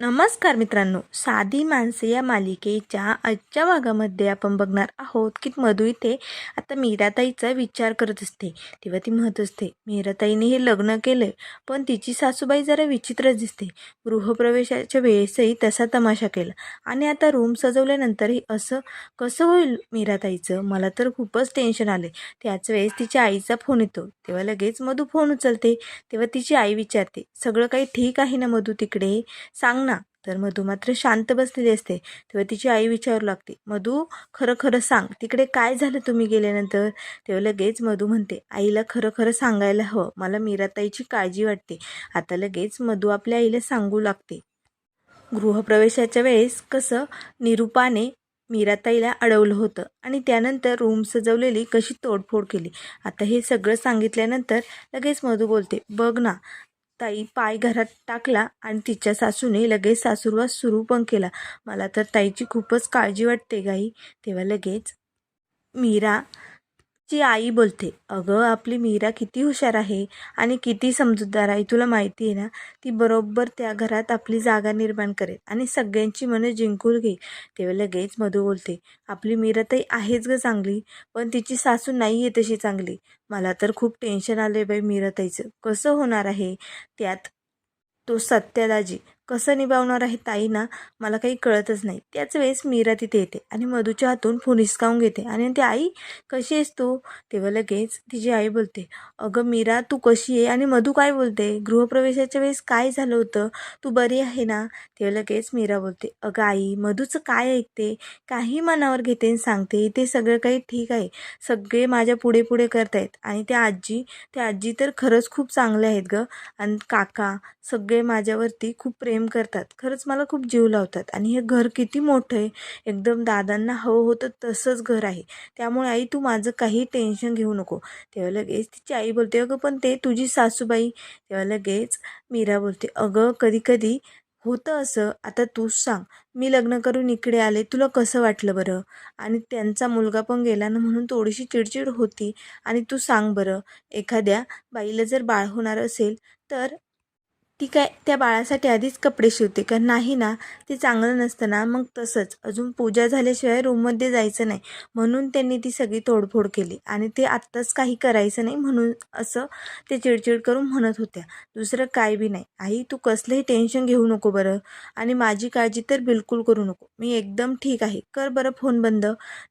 नमस्कार मित्रांनो साधी माणसे या मालिकेच्या आजच्या भागामध्ये आपण बघणार आहोत की मधू इथे आता मीराताईचा विचार करत असते. तेव्हा ती म्हणत असते मीराताईने हे लग्न केलं पण तिची सासूबाई जरा विचित्रच दिसते. गृहप्रवेशाच्या वेळेसही तसा तमाशा केला. आणि आता रूम सजवल्यानंतरही असं कसं होईल मीराताईचं? मला तर खूपच टेन्शन आले त्याच वेळेस तिच्या आईचा फोन येतो. तेव्हा लगेच मधू फोन उचलते. तेव्हा तिची आई विचारते सगळं काही ठीक आहे ना मधू तिकडे? सांग तर मधू मात्र शांत बसलेली असते. तेव्हा तिची आई विचारू लागते मधू खरं खरं सांग तिकडे काय झालं तुम्ही गेल्यानंतर? तेव्हा लगेच मधू म्हणते आईला खरं खरं सांगायला हवं मला मीराताईची काळजी वाटते. आता लगेच मधू आपल्या आईला सांगू लागते. गृहप्रवेशाच्या वेळेस कसं निरूपाने मीराताईला अडवलं होतं आणि त्यानंतर रूम सजवलेली कशी तोडफोड केली. आता हे सगळं सांगितल्यानंतर लगेच मधू बोलते बघ ना ताई पाय घरात टाकला आणि तिच्या सासूने लगेच सासूरवास सुरू पण केला. मला तर ताईची खूपच काळजी वाटते गाई. तेव्हा लगेच मीरा ची आई बोलते अगं आपली मीरा किती हुशार आहे आणि किती समजूतदार आहे तुला माहिती आहे ना ती बरोबर त्या घरात आपली जागा निर्माण करेल आणि सगळ्यांची मनं जिंकून घेईल. तेव्हा लगेच मधू बोलते आपली मीरा ताई आहेच ग चांगली पण तिची सासू नाही आहे तशी चांगली. मला तर खूप टेन्शन आलं आहे बाई मीराताईचं. कसं होणार आहे? त्यात तो सत्यादाजी कसं निभावणार आहे ताई ना मला काही कळतच नाही. त्याच वेळेस मीरा तिथे येते आणि मधूच्या हातून फोन हिसकावून घेते. आणि ते आई कशी आहेस तू? तेव्हा लगेच तिची आई बोलते अगं मीरा तू कशी आहे आणि मधू काय बोलते? गृहप्रवेशाच्या वेळेस काय झालं होतं? तू बरी आहे ना? तेव्हा लगेच मीरा बोलते अगं आई मधूचं काय ऐकते? काही मनावर घेते आणि सांगते. ते सगळं काही ठीक आहे. सगळे माझ्या पुढे पुढे करतायत. आणि त्या आजी त्या आजी तर खरंच खूप चांगल्या आहेत गं. आणि काका सगळे माझ्यावरती खूप प्रेम प्रेम करतात. खरंच मला खूप जीव लावतात. आणि हे घर किती मोठं आहे. एकदम दादांना हवं होतं तसंच घर आहे. त्यामुळे आई तू माझं काही टेन्शन घेऊ नको. तेव्हा लगेच तिची आई बोलते अगं पण ते तुझी सासूबाई. तेव्हा लगेच मीरा बोलते अगं कधी कधी होतं असं. आता तूच सांग. मी लग्न करून इकडे आले. तुला कसं वाटलं बरं? आणि त्यांचा मुलगा पण गेला ना म्हणून थोडीशी चिडचिड होती. आणि तू सांग बरं एखाद्या बाईला जर बाळ होणार असेल तर ती काय त्या बाळासाठी आधीच कपडे शिवते का? नाही ना. ते चांगलं नसतं ना. मग तसंच. अजून पूजा झाल्याशिवाय रूममध्ये जायचं नाही. म्हणून त्यांनी ती सगळी तोडफोड केली. आणि ते आत्ताच काही करायचं नाही म्हणून असं ते चिडचिड करून म्हणत होत्या. दुसरं काय बी नाही. आई तू कसलंही टेन्शन घेऊ नको बरं. आणि माझी काळजी तर बिलकुल करू नको. मी एकदम ठीक आहे. कर बरं फोन बंद.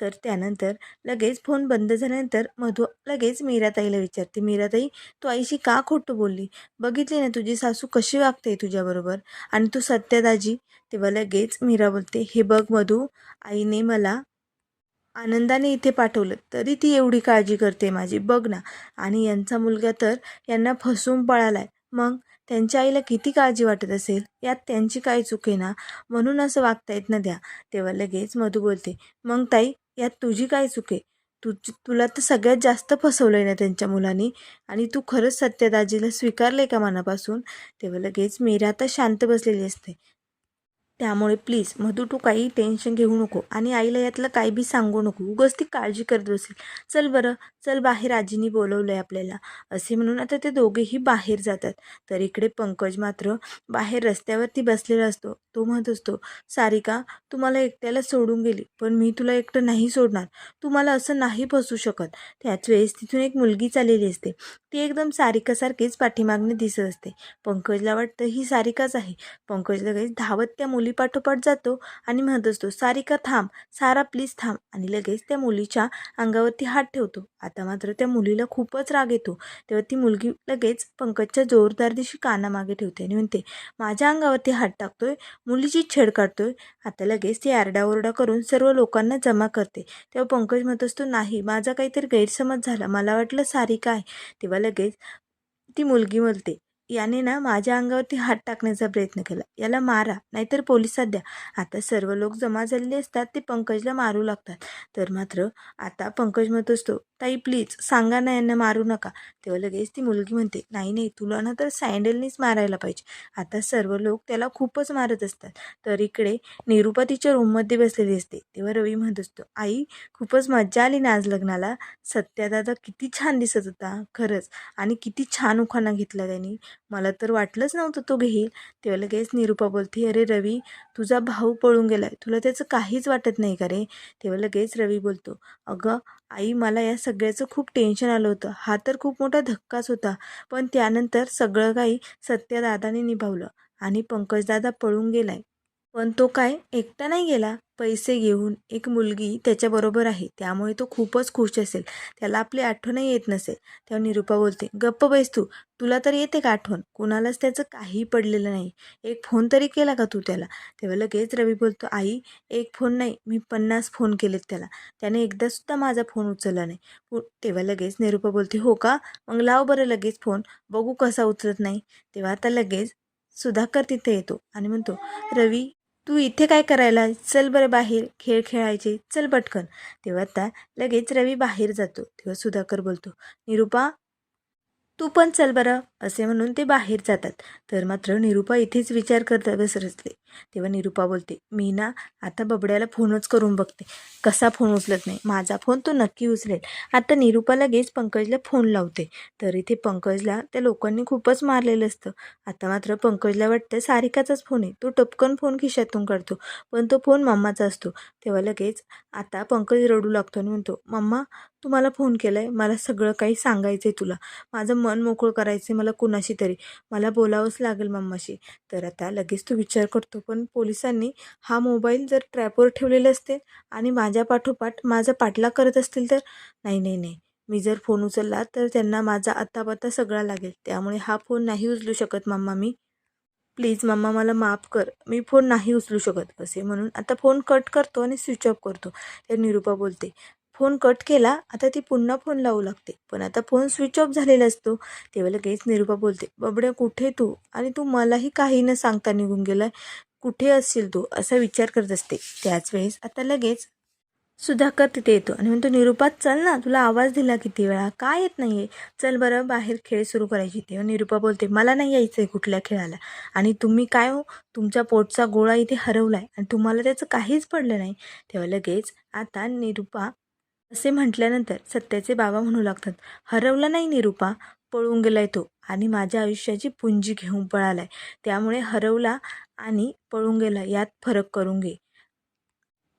तर त्यानंतर लगेच फोन बंद झाल्यानंतर मधू लगेच मीराताईला विचारते. मीराताई तू आईशी का खोटं बोलली? बघितली ना तुझी सासू कशी वागते तुझ्याबरोबर? आणि तू सत्यदाजी तेव्हा लगेच मीरा बोलते हे बघ मधू आईने मला आनंदाने इथे पाठवलं तरी ती एवढी काळजी करते माझी बघ ना. आणि यांचा मुलगा तर यांना फसवून पळालाय. मग त्यांच्या आईला किती काळजी वाटत असेल? यात त्यांची काय चूक आहे ना? म्हणून असं वागता येत ना द्या तेव्हा लगेच मधू बोलते मग ताई यात तुझी काय चूक आहे? तुझी तुला तर सगळ्यात जास्त फसवलं आहे ना त्यांच्या मुलांनी. आणि तू खरंच सत्यदाजीला स्वीकारलं आहे का मनापासून? तेव्हा लगेच मेरा आता शांत बसलेली असते. त्यामुळे प्लीज मधू तू काही टेन्शन घेऊ नको आणि आईला यातलं काही बी सांगू नको. उगच ती काळजी करत बसेल. चल बरं चल बाहेर आजीनी बोलवलं आहे आपल्याला. असे म्हणून आता ते दोघेही बाहेर जातात. तर इकडे पंकज मात्र बाहेर रस्त्यावरती बसलेला असतो. तो म्हणत असतो सारिका तू मला एकट्याला सोडून गेली पण मी तुला एकटं नाही सोडणार. तू मला असं नाही फसू शकत. त्याच वेळेस तिथून एक मुलगी चाललेली असते. ती एकदम सारिकासारखीच पाठीमागणे दिसत असते. पंकजला वाटतं ही सारिकाच आहे. पंकज लगेच धावत त्या मुलीपाठोपाठ जातो आणि म्हणत असतो सारिका थांब. सारा प्लीज थांब. आणि लगेच त्या मुलीच्या अंगावरती हात ठेवतो. आता मात्र त्या मुलीला खूपच राग येतो. तेव्हा ती मुलगी लगेच पंकजच्या जोरदार दिवशी कानामागे ठेवते आणि म्हणते माझ्या अंगावरती हात टाकतोय. मुलीची छेड काढतोय. आता लगेच ती आरडाओरडा करून सर्व लोकांना जमा करते. तेव्हा पंकज म्हणत असतो नाही माझा काहीतरी गैरसमज झाला. मला वाटलं सारिका आहे. तेव्हा लगेच ती मुलगी बोलते याने ना माझ्या अंगावरती हात टाकण्याचा प्रयत्न केला. याला मारा नाहीतर पोलिसात द्या. आता सर्व लोक जमा झालेले असतात ते पंकजला मारू लागतात. तर मात्र आता पंकज म्हणत असतो ताई प्लीज सांगा ना यांना मारू नका. तेव्हा लगेच ती मुलगी म्हणते नाही नाही तुला ना तर सँडलनीच मारायला पाहिजे. आता सर्व लोक त्याला खूपच मारत असतात. तर इकडे निरुपा तिच्या रूममध्ये बसलेली असते. तेव्हा रवी म्हणत असतो आई खूपच मज्जा आली ना आज लग्नाला. सत्यादादा किती छान दिसत होता खरंच. आणि किती छान उखाणा घेतला त्यांनी. मला तर वाटलंच नव्हतं तो घेईल. तेव्हा लगेच निरूपा बोलते अरे रवी तुझा भाऊ पळून गेला आहे तुला त्याचं काहीच वाटत नाही का रे? तेव्हा लगेच रवी बोलतो अगं आई मला या सगळ्याचं खूप टेन्शन आलं होतं. हा तर खूप मोठा धक्काच होता. पण त्यानंतर सगळं काही सत्यदादाने निभावलं आणि पंकजदादा पळून गेलाय. पण तो काय एकटा नाही गेला? पैसे घेऊन एक मुलगी त्याच्याबरोबर आहे. त्यामुळे तो खूपच खुश असेल. त्याला आपली आठवणही येत नसेल. तेव्हा निरूपा बोलते गप्प बैस तू. तुला तर येते का आठवण? कोणालाच त्याचं काही पडलेलं नाही. एक फोन तरी केला का तू त्याला? तेव्हा लगेच रवी बोलतो आई एक फोन नाही. मी पन्नास फोन केलेत त्याला. त्याने एकदासुद्धा माझा फोन उचलला नाही. पु- तेव्हा लगेच निरूपा बोलते हो का? मग लाव बरं लगेच फोन. बघू कसा उचलत नाही. तेव्हा आता लगेच सुधाकर तिथे येतो आणि म्हणतो रवी तू इथे काय करायला? चल बरं बाहेर खेळ खेळायचे. चल पटकन. तेव्हा त्या लगेच रवी बाहेर जातो. तेव्हा सुधाकर बोलतो निरूपा तू पण चल बरं असे म्हणून ते बाहेर जातात. तर मात्र निरूपा इथेच विचार करता बसत असते तेव्हा निरूपा बोलते मी ना आता बबड्याला फोनच करून बघते. कसा फोन उचलत नाही? माझा फोन तो नक्की उचलेल. आता निरूपा लगेच पंकजला फोन लावते. तर इथे पंकजला त्या लोकांनी खूपच मारलेलं असतं. आता मात्र पंकजला वाटतं सारिकाचाच फोन आहे. तो टपकन फोन खिशातून काढतो पण तो फोन मम्माचा असतो. तेव्हा लगेच आता पंकज रडू लागतो आणि म्हणतो मम्मा तू मला फोन केला आहे मला सगळं काही सांगायचं आहे तुला. माझं मन मोकळं करायचं आहे मला कुणाशी तरी. मला बोलावंच लागेल मम्माशी तर आता लगेच तो विचार करतो पण पोलिसांनी हा मोबाईल जर ट्रॅपवर ठेवलेले असतील आणि माझ्या पाठोपाठ माझा पाठलाग करत असतील तर? नाही नाही नाही. मी जर फोन उचलला तर त्यांना माझा आत्तापत्ता सगळा लागेल. त्यामुळे हा फोन नाही उचलू शकत मम्मा मी. प्लीज मम्मा मला माफ कर. मी फोन नाही उचलू शकत असे म्हणून आता फोन कट करतो आणि स्विच ऑफ करतो. तर निरूपा बोलते. फोन कट केला आता ती पुन्हा फोन लावू लागते. पण आता फोन स्विच ऑफ झालेला असतो. तेव्हा लगेच निरूपा बोलते बबड्या कुठे तू? आणि तू मलाही काही न सांगता निघून गेलाय. कुठे असशील तू असा विचार करत असते. त्याच वेळेस आता लगेच सुधाकर तिथे येतो आणि म्हणतो निरूपात चल ना तुला आवाज दिला किती वेळा? काय येत नाही आहे चल बरं बाहेर खेळ सुरू करायची. तेव्हा निरूपा बोलते मला नाही यायचं आहे कुठल्या खेळाला. आणि तुम्ही काय हो? तुमच्या पोटचा गोळा इथे हरवला आहे आणि तुम्हाला त्याचं काहीच पडलं नाही. तेव्हा लगेच आता निरूपा असे म्हटल्यानंतर सत्याचे बाबा म्हणू लागतात हरवला नाही निरूपा पळून गेलाय तो आणि माझ्या आयुष्याची पुंजी घेऊन पळालाय. त्यामुळे हरवला आणि पळून गेला यात फरक करून घे.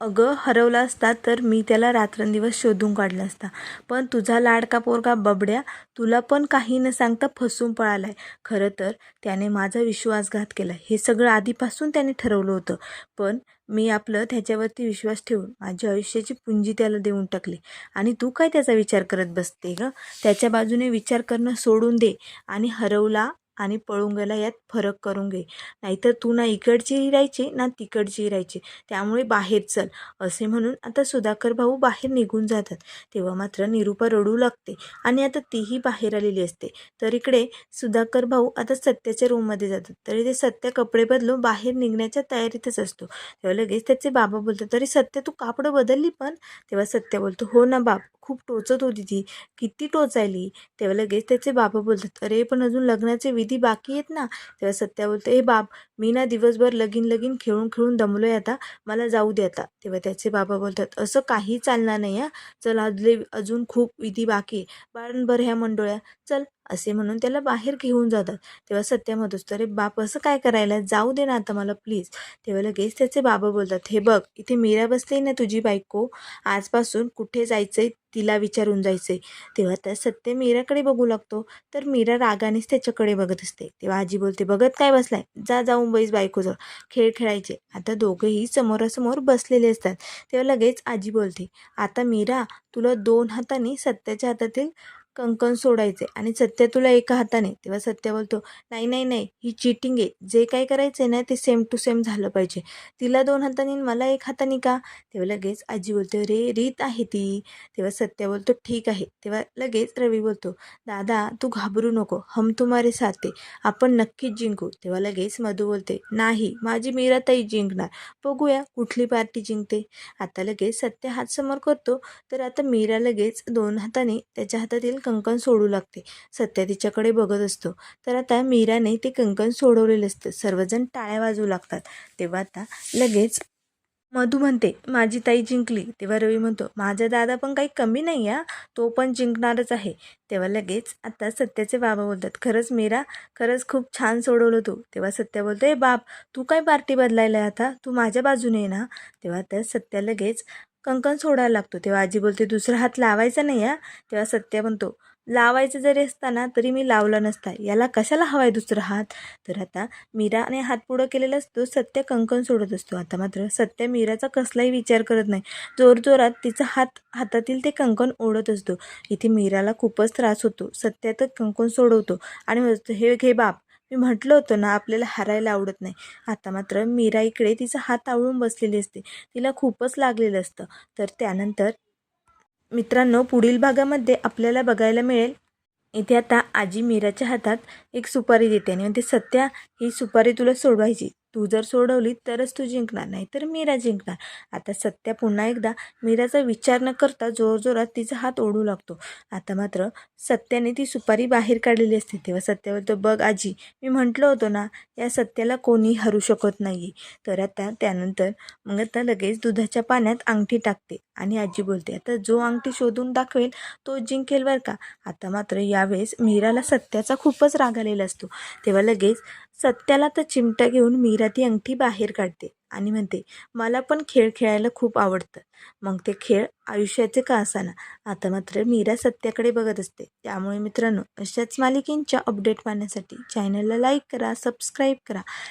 अगं हरवला असता तर मी त्याला रात्रंदिवस शोधून काढला असता. पण तुझा लाडका पोरगा बबड्या तुला पण काही न सांगता फसून पळालाय. खरं तर त्याने माझा विश्वासघात केला. हे सगळं आधीपासून त्याने ठरवलं होतं. पण मी आपलं त्याच्यावरती विश्वास ठेवून माझी आयुष्याची पुंजी त्याला देऊन टाकली. आणि तू काय त्याचा विचार करत बसते ग? त्याच्या बाजूने विचार करणं सोडून दे. आणि हरवला आणि पळून गेला यात फरक करून घे. नाहीतर तू ना इकडचीही राहायची ना तिकडचीही राहायची त्यामुळे बाहेर चल असे म्हणून आता सुधाकर भाऊ बाहेर निघून जातात. तेव्हा मात्र निरूपा रडू लागते आणि आता तीही बाहेर आलेली असते. तर इकडे सुधाकर भाऊ आता सत्याच्या रूममध्ये जातात. तरी ते सत्य कपडे बदलून बाहेर निघण्याच्या तयारीतच असतो. तेव्हा लगेच त्याचे बाबा बोलतात तरी सत्य तू कापडं बदलली पण? तेव्हा सत्य बोलतो हो ना बाप खूप टोचत होती ती. किती टोचायली. तेव्हा लगेच त्याचे बाबा बोलतात अरे पण अजून लग्नाचे विधी बाकी आहेत ना? तेव्हा सत्या बोलते हे बाप मी ना दिवसभर लगीन लगीन खेळून खेळून दमलोय आता. मला जाऊ दे आता. तेव्हा त्याचे बाबा बोलतात असं काही चालणार नाही हा. चल अजले अजून खूप विधी बाकी आहे. बाळणभर ह्या मंडोळ्या. चल असे म्हणून त्याला बाहेर घेऊन जातात. तेव्हा सत्या म्हणतोस अरे बाप असं काय करायला? जाऊ दे ना आता मला प्लीज तेव्हा लगेच त्याचे बाबा बोलतात हे बघ इथे मीरा बसते ना तुझी बायको. आजपासून कुठे जायचंय तिला विचारून जायचंय. तेव्हा त्या सत्य मीराकडे बघू लागतो. तर मीरा रागानेच त्याच्याकडे बघत असते. तेव्हा आजी बोलते बघत काय बसलाय? जा जाऊन बैस बायकोजवळ. खेळ खेळायचे. आता दोघेही समोरासमोर बसलेले असतात. तेव्हा लगेच आजी बोलते आता मीरा तुला दोन हाताने सत्याच्या हातातील कंकण सोडायचे आणि सत्य तुला एका हाताने तेव्हा सत्य बोलतो नाही नाही नाही ही चिटिंग आहे. जे काय करायचं आहे ना ते सेम टू सेम झालं पाहिजे. तिला दोन हाताने मला एक हाताने का? तेव्हा लगेच आजी बोलते रे रीत आहे ती. तेव्हा सत्य बोलतो ठीक आहे. तेव्हा लगेच रवी बोलतो दादा तू घाबरू नको. हम तुम्हारे साथे आपण नक्कीच जिंकू. तेव्हा लगेच मधू बोलते नाही माझी मीराताई जिंकणार. बघूया कुठली पार्टी जिंकते. आता लगेच सत्य हात समोर करतो तर आता मीरा लगेच दोन हाताने त्याच्या हातातील कंकण सोडू लागते. सत्य तिच्याकडे बघत असतो. तर आता मीराने ते कंकण सोडवलेलं असतं. सर्वजण टाळ्या वाजू लागतात. तेव्हा आता लगेच मधू म्हणते माझी ताई जिंकली. तेव्हा रवी म्हणतो माझा दादा पण काही कमी नाही आ तो पण जिंकणारच आहे. तेव्हा लगेच आता सत्याचे बाबा बोलतात खरंच मीरा खरंच खूप छान सोडवलं तू. तेव्हा सत्या बोलतो ए बाप तू काय पार्टी बदलायला आहे आता? तू माझ्या बाजूने आहे ना. तेव्हा त्या सत्या लगेच कंकण सोडायला लागतो. तेव्हा आजी बोलते दुसरा हात लावायचा नाही हा. तेव्हा सत्या म्हणतो लावायचं जरी असताना तरी मी लावला नसता. याला कशाला हवा आहे दुसरा हात? तर आता मीराने हात पुढं केलेला असतो सत्य कंकण सोडत असतो. आता मात्र सत्य मीराचा कसलाही विचार करत नाही. जोरजोरात तिचा हात हातातील ते कंकण ओढत असतो. इथे मीराला खूपच त्रास होतो. सत्य तर कंकण सोडवतो आणि म्हणतो हे घे बाप मी म्हटलं होतं ना आपल्याला हारायला आवडत नाही. आता मात्र मीरा इकडे तिचा हात आवळून बसलेली असते. तिला खूपच लागलेलं असतं. तर त्यानंतर मित्रांनो पुढील भागामध्ये आपल्याला बघायला मिळेल. इथे आता आजी मीराच्या हातात एक सुपारी देते आणि म्हणते सत्या ही सुपारी तुला सोडवायची. तू जर सोडवली तरच तू जिंकणार नाही तर मीरा जिंकणार. आता सत्या पुन्हा एकदा मीराचा विचार न करता जोरजोरात तिचा हात ओढू लागतो. आता मात्र सत्याने ती सुपारी बाहेर काढलेली असते. तेव्हा सत्या बोलतो बघ आजी मी म्हटलं होतं ना या सत्याला कोणी हरू शकत नाही तर आता त्यानंतर मग आता लगेच दुधाच्या पाण्यात अंगठी टाकते. आणि आजी बोलते आता जो अंगठी शोधून दाखवेल तो जिंकेल बरं का? आता मात्र यावेळेस मीराला सत्याचा खूपच राग आलेला असतो. तेव्हा लगेच सत्याला तर चिमटा घेऊन मीरा ती अंगठी बाहेर काढते आणि म्हणते मला पण खेळ खेळायला खूप आवडतं. मग ते खेळ आयुष्याचे का असाना? आता मात्र मीरा सत्याकडे बघत असते. त्यामुळे मित्रांनो अशाच मालिकेंच्या अपडेट पाहण्यासाठी चॅनलला लाईक करा सबस्क्राईब करा.